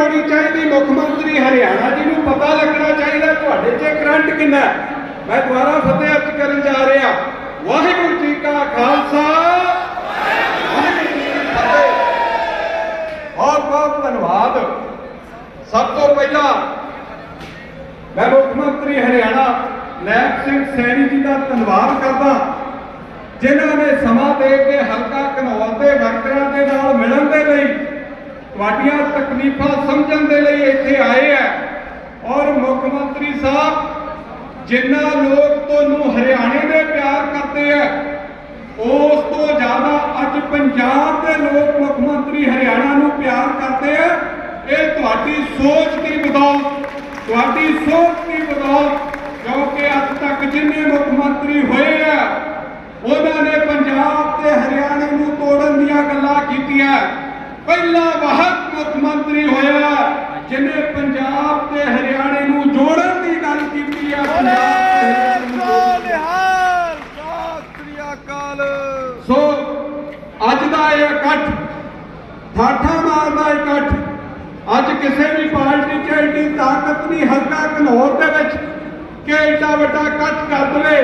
ਹੋਣੀ ਚਾਹੀਦੀ, ਮੁੱਖ ਮੰਤਰੀ ਹਰਿਆਣਾ ਜੀ ਨੂੰ ਪਤਾ ਲੱਗਣਾ ਚਾਹੀਦਾ ਤੁਹਾਡੇ 'ਚ ਕਰੰਟ ਕਿੰਨਾ ਮੈਂ ਦੁਬਾਰਾ ਫਤਿਹ ਅਰਜ ਕਰਨ ਜਾ ਰਿਹਾ। ਵਾਹਿਗੁਰੂ ਜੀ ਕਾ ਖਾਲਸਾ। ਵਾਹਿਗੁਰੂ ਜੀ ਕੀ ਫਤਿਹ। ਬਹੁਤ ਬਹੁਤ ਧੰਨਵਾਦ। ਸਭ ਤੋਂ ਪਹਿਲਾਂ ਮੈਂ ਮੁੱਖ ਮੰਤਰੀ ਹਰਿਆਣਾ ਨੈਬ ਸਿੰਘ ਸੈਣੀ ਜੀ ਦਾ ਧੰਨਵਾਦ ਕਰਦਾ। ਜਿਨ੍ਹਾਂ ਨੇ ਸਮਾਂ ਦੇ ਕੇ ਹਲਕਾ ਘਨੌਰ ਦੇ ਵਰਕਰਾਂ ਦੇ ਨਾਲ ਮਿਲਣ ਦੇ ਲਈ ਤੁਹਾਡੀਆਂ ਤਕਲੀਫਾਂ ਸਮਝਣ ਦੇ ਲਈ ਇੱਥੇ ਆਏ ਆ। ਔਰ ਮੁੱਖ ਮੰਤਰੀ ਸਾਹਿਬ, ਜਿੰਨਾ ਲੋਕ ਤੁਹਾਨੂੰ ਹਰਿਆਣੇ ਦੇ ਪਿਆਰ ਕਰਦੇ ਆ, ਉਸ ਤੋਂ ਜ਼ਿਆਦਾ ਅੱਜ ਪੰਜਾਬ ਦੇ ਲੋਕ ਮੁੱਖ ਮੰਤਰੀ ਹਰਿਆਣਾ ਨੂੰ ਪਿਆਰ ਕਰਦੇ ਆ। ਇਹ ਤੁਹਾਡੀ ਸੋਚ ਦੀ ਬਦੌਲਤ, ਤੁਹਾਡੀ ਸੋਚ ਦੀ ਬਦੌਲਤ ਕਿਉਂਕਿ ਅੱਜ ਤੱਕ ਜਿੰਨੇ ਮੁੱਖ ਮੰਤਰੀ ਹੋਏ ਆ ਉਹਨਾਂ ਨੇ ਪੰਜਾਬ ਤੇ ਹਰਿਆਣੇ ਨੂੰ ਤੋੜਨ ਦੀਆਂ ਗੱਲਾਂ ਕੀਤੀਆਂ ਪਹਿਲਾ ਵਾਹਕ ਮੁੱਖ ਮੰਤਰੀ ਹੋਇਆ ਜਿਹਨੇ ਪੰਜਾਬ ਤੇ ਹਰਿਆਣੇ ਨੂੰ ਜੋੜਨ ਦੀ ਗੱਲ ਕੀਤੀ ਅਕਾਲ। ਸੋ ਅੱਜ ਦਾ ਇਹ ਇਕੱਠ ਠਾਠਾ ਮਾਰਦਾ ਇਕੱਠ ਅੱਜ ਕਿਸੇ ਵੀ ਪਾਰਟੀ 'ਚ ਐਡੀ ਤਾਕਤ ਨਹੀਂ ਹਲਕਾ ਘਨੌਰ ਦੇ ਵਿੱਚ ਕਿ ਐਡਾ ਵੱਡਾ ਇਕੱਠ ਕਰ ਦਵੇ।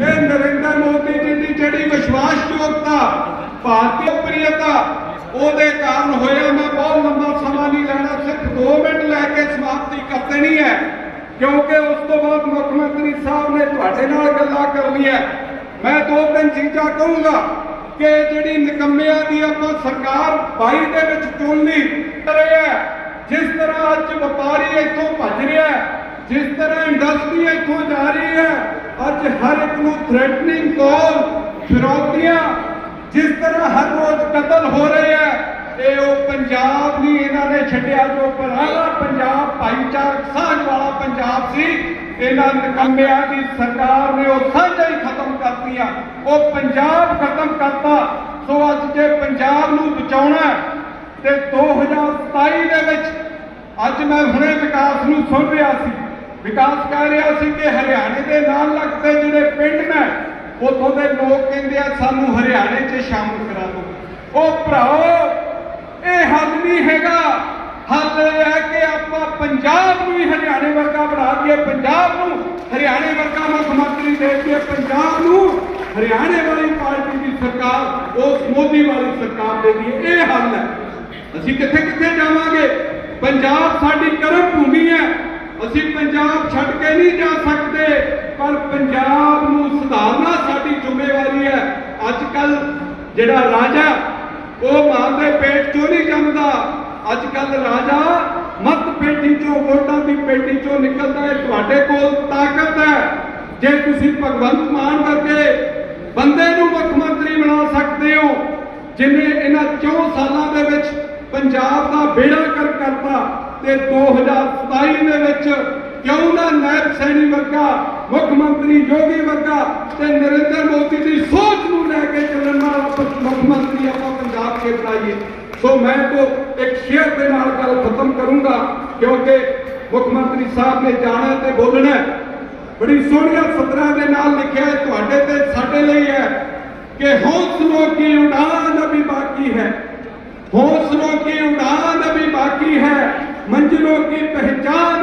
ਇਹ ਨਰਿੰਦਰ ਮੋਦੀ ਜੀ ਦੀ ਜਿਹੜੀ ਵਿਸ਼ਵਾਸਯੋਗਤਾ ਭਾਰਤੀ ਪ੍ਰਿਯਤਾ ਉਹਦੇ ਕਾਰਨ ਹੋਇਆ ਮੈਂ ਬਹੁਤ ਲੰਬਾ ਸਮਾਂ ਨਹੀਂ ਲੈਣਾ ਸਿਰਫ 2 ਮਿੰਟ ਲੈ ਕੇ ਸਮਾਪਤੀ ਕਰ ਹੈ, ਕਿਉਂਕਿ ਉਸ ਤੋਂ ਬਾਅਦ ਮੁੱਖ ਮੰਤਰੀ ਸਾਹਿਬ ਨੇ ਤੁਹਾਡੇ ਨਾਲ ਗੱਲਾਂ ਕਰਨੀਆਂ ਮੈਂ ਦੋ ਤਿੰਨ ਚੀਜ਼ਾਂ ਕਹੂੰਗਾ ਕਿ ਜਿਹੜੀ ਨਿਕੰਮਿਆਂ ਦੀ ਆਪਾਂ ਸਰਕਾਰ 22 ਦੇ ਵਿੱਚ ਚੁਣ ਲਈ ਹੈ, ਜਿਸ ਤਰ੍ਹਾਂ ਅੱਜ ਵਪਾਰੀ ਇੱਥੋਂ ਭੱਜ ਰਿਹਾ ਹੈ, ਜਿਸ ਤਰ੍ਹਾਂ ਇੰਡਸਟਰੀ ਇੱਥੋਂ ਜਾ ਰਹੀ ਹੈ, ਅੱਜ ਹਰ ਇੱਕ ਨੂੰ ਥ੍ਰੈਟਨਿੰਗ ਕਾਲ ਫਿਰੌਤੀਆਂ, ਜਿਸ ਤਰ੍ਹਾਂ ਹਰ ਰੋਜ਼ ਕਤਲ ਹੋ ਰਹੇ ਹੈ ਇਹ ਉਹ ਪੰਜਾਬ ਨਹੀਂ, ਇਹਨਾਂ ਨੇ ਛੱਡਿਆ ਜੋ ਪੁਰਾਣਾ ਪੰਜਾਬ, ਭਾਈਚਾਰਕ ਸਾਂਝ ਵਾਲਾ ਪੰਜਾਬ ਸੀ। ਇਹਨਾਂ ਨਿਕੰਮਿਆਂ ਦੀ ਸਰਕਾਰ ਨੇ ਉਹ ਸਾਂਝਾਂ ਹੀ ਖਤਮ ਕਰਤੀਆਂ। ਉਹ ਪੰਜਾਬ ਖਤਮ ਕਰਤਾ। ਸੋ ਅੱਜ ਜੇ ਪੰਜਾਬ ਨੂੰ ਬਚਾਉਣਾ ਤੇ 2027 ਦੇ ਵਿੱਚ ਅੱਜ ਮੈਂ ਹੁਣੇ ਵਿਕਾਸ ਨੂੰ ਸੁਣ ਰਿਹਾ ਸੀ। ਵਿਕਾਸ ਕਹਿ ਰਿਹਾ ਸੀ ਕਿ ਹਰਿਆਣੇ ਦੇ ਨਾਲ ਲੱਗਦੇ ਜਿਹੜੇ ਪਿੰਡ ਨੇ, ਉੱਥੋਂ ਦੇ ਲੋਕ ਕਹਿੰਦੇ ਆ, ਸਾਨੂੰ ਹਰਿਆਣੇ 'ਚ ਸ਼ਾਮਲ ਕਰਾ ਦਿਓ। ਉਹ ਭਰਾਓ ਇਹ ਹੱਲ ਨਹੀਂ ਹੈਗਾ। ਹੱਲ ਇਹ ਹੈ ਕਿ ਆਪਾਂ ਪੰਜਾਬ ਨੂੰ ਹੀ ਹਰਿਆਣੇ ਵਰਗਾ ਬਣਾ ਦਈਏ। ਪੰਜਾਬ ਨੂੰ ਹਰਿਆਣੇ ਵਰਗਾ ਮੁੱਖ ਮੰਤਰੀ ਦੇ ਕੇ ਪੰਜਾਬ ਨੂੰ ਹਰਿਆਣੇ ਵਾਲੀ ਪਾਰਟੀ ਦੀ ਸਰਕਾਰ, ਉਸ ਮੋਦੀ ਵਾਲੀ ਸਰਕਾਰ ਦੇ ਦਈਏ। ਇਹ ਹੱਲ ਹੈ। ਅਸੀਂ ਕਿੱਥੇ ਕਿੱਥੇ ਜਾਵਾਂਗੇ? ਪੰਜਾਬ ਸਾਡੀ ਕਰਮ ਭੂਮੀ ਹੈ। ਅਸੀਂ ਪੰਜਾਬ ਛੱਡ ਕੇ ਨਹੀਂ ਜਾ ਸਕਦੇ। ਪਰ ਪੰਜਾਬ ਨੂੰ ਸੁਧਾਰਨਾ ਸਾਡੀ ਜ਼ਿੰਮੇਵਾਰੀ ਹੈ। ਅੱਜ ਕੱਲ ਜਿਹੜਾ ਰਾਜਾ ਉਹ ਮਾਂ ਦੇ ਪੇਟ ਚੋਂ ਨਹੀਂ ਜੰਮਦਾ। ਅੱਜ ਕੱਲ ਰਾਜਾ ਮਤ ਪੇਟੀ ਚੋਂ, ਵੋਟਾਂ ਦੀ ਪੇਟੀ ਚੋਂ ਨਿਕਲਦਾ ਹੈ। ਤੁਹਾਡੇ ਕੋਲ ਤਾਕਤ ਹੈ। ਜੇ ਤੁਸੀਂ ਭਗਵੰਤ ਮਾਨ ਵਰਗੇ ਬੰਦੇ ਨੂੰ ਮੁੱਖ ਮੰਤਰੀ ਬਣਾ ਸਕਦੇ ਹੋ, ਜਿਨੇ ਇਹਨਾਂ 4 ਸਾਲਾਂ ਦੇ ਵਿੱਚ ਪੰਜਾਬ ਦਾ ਬੇੜਾ ਕਰ ਕਰਤਾ ਤੇ 2027 ਦੇ ਵਿੱਚ ਕਿਉਂ ਨਾ ਨਾਇਬ ਸੈਣੀ ਵਰਗਾ, ਮੁੱਖ ਮੰਤਰੀ ਯੋਗੀ ਵਰਗਾ ਤੇ ਨਰਿੰਦਰ ਮੋਦੀ ਦੀ ਸੋਚ ਨੂੰ ਲੈ ਕੇ ਚੱਲਣ ਵਾਲਾ ਮੁੱਖ ਮੰਤਰੀ ਆਪਾਂ ਪੰਜਾਬ ਕੇ ਬਣਾਈਏ। ਸੋ ਮੈਂ ਕੋ ਇੱਕ ਸ਼ੇਅਰ ਦੇ ਨਾਲ ਗੱਲ ਖਤਮ ਕਰੂੰਗਾ, ਕਿਉਂਕਿ ਮੁੱਖ ਮੰਤਰੀ ਸਾਹਿਬ ਨੇ ਜਾਣਾ ਤੇ ਬੋਲਣਾ ਬੜੀ ਸੋਹਣੀਆਂ ਸਤਰਾਂ ਦੇ ਨਾਲ ਲਿਖਿਆ ਹੈ, ਤੁਹਾਡੇ ਤੇ ਸਾਡੇ ਲਈ ਹੈ ਕਿ ਹੌਸਲੋਂ ਕੀ ਉਡਾਨ ਅਭੀ ਬਾਕੀ ਹੈ। ਹੌਸਲੋਂ ਕੀ ਉਡਾਨ ਅਭੀ ਬਾਕੀ ਹੈ, ਮੰਜ਼ਲੋਂ ਕੀ ਪਹਿਚਾਨ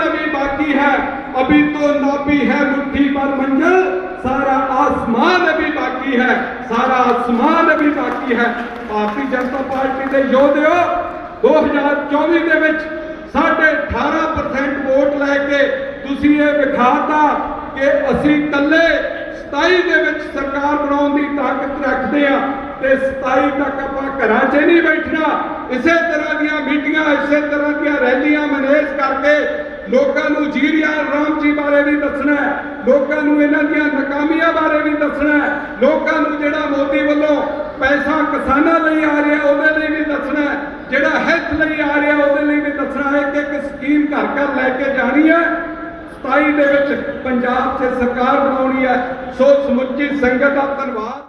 अभी तो नापी है मुट्ठी पर मंजिल सारा आसमान अभी बाकी है सारा आसमान अभी बाकी है ਭਾਰਤੀ ਜਨਤਾ ਪਾਰਟੀ ਦੇ ਯੋਧਿਓ 2024 ਦੇ ਵਿੱਚ ਸਾਢੇ 18% ਵੋਟ ਲੈ ਕੇ ਤੁਸੀਂ ਇਹ ਵਿਖਾਤਾ ਕਿ ਅਸੀਂ ਇਕੱਲੇ 27 ਦੇ ਵਿੱਚ ਸਰਕਾਰ ਬਣਾਉਣ ਦੀ ਤਾਕਤ ਰੱਖਦੇ ਆ ਤੇ 27 ਤੱਕ ਆਪਾਂ ਘਰਾਂ 'ਚ ਨਹੀਂ ਬੈਠਣਾ ਇਸੇ ਤਰ੍ਹਾਂ ਦੀਆਂ ਮੀਟਿੰਗਾਂ ਇਸੇ ਤਰ੍ਹਾਂ ਦੀਆਂ ਰੈਲੀਆਂ ਮੈਨੇਜ ਕਰਕੇ ਲੋਕਾਂ ਨੂੰ ਜੀਰੀਆ ਰਾਮ ਜੀ ਬਾਰੇ ਵੀ ਦੱਸਣਾ ਹੈ। ਲੋਕਾਂ ਨੂੰ ਇਹਨਾਂ ਦੀਆਂ ਨਾਕਾਮੀਆਂ ਬਾਰੇ ਵੀ ਦੱਸਣਾ ਹੈ। ਲੋਕਾਂ ਨੂੰ ਜਿਹੜਾ ਮੋਦੀ ਵੱਲੋਂ ਪੈਸਾ ਕਿਸਾਨਾਂ ਲਈ ਆ ਰਿਹਾ, ਉਹਦੇ ਲਈ ਵੀ ਦੱਸਣਾ ਹੈ। ਜਿਹੜਾ ਹੈਲਥ ਲਈ ਆ ਰਿਹਾ, ਉਹਦੇ ਲਈ ਵੀ ਦੱਸਣਾ ਹੈ। ਕਿ ਇੱਕ ਸਕੀਮ ਘਰ ਘਰ ਲੈ ਕੇ ਜਾਣੀ ਹੈ। 27 ਦੇ ਵਿੱਚ ਪੰਜਾਬ 'ਚ ਸਰਕਾਰ ਬਣਾਉਣੀ ਹੈ। ਸੋ ਸਮੁੱਚੀ ਸੰਗਤ ਦਾ ਧੰਨਵਾਦ।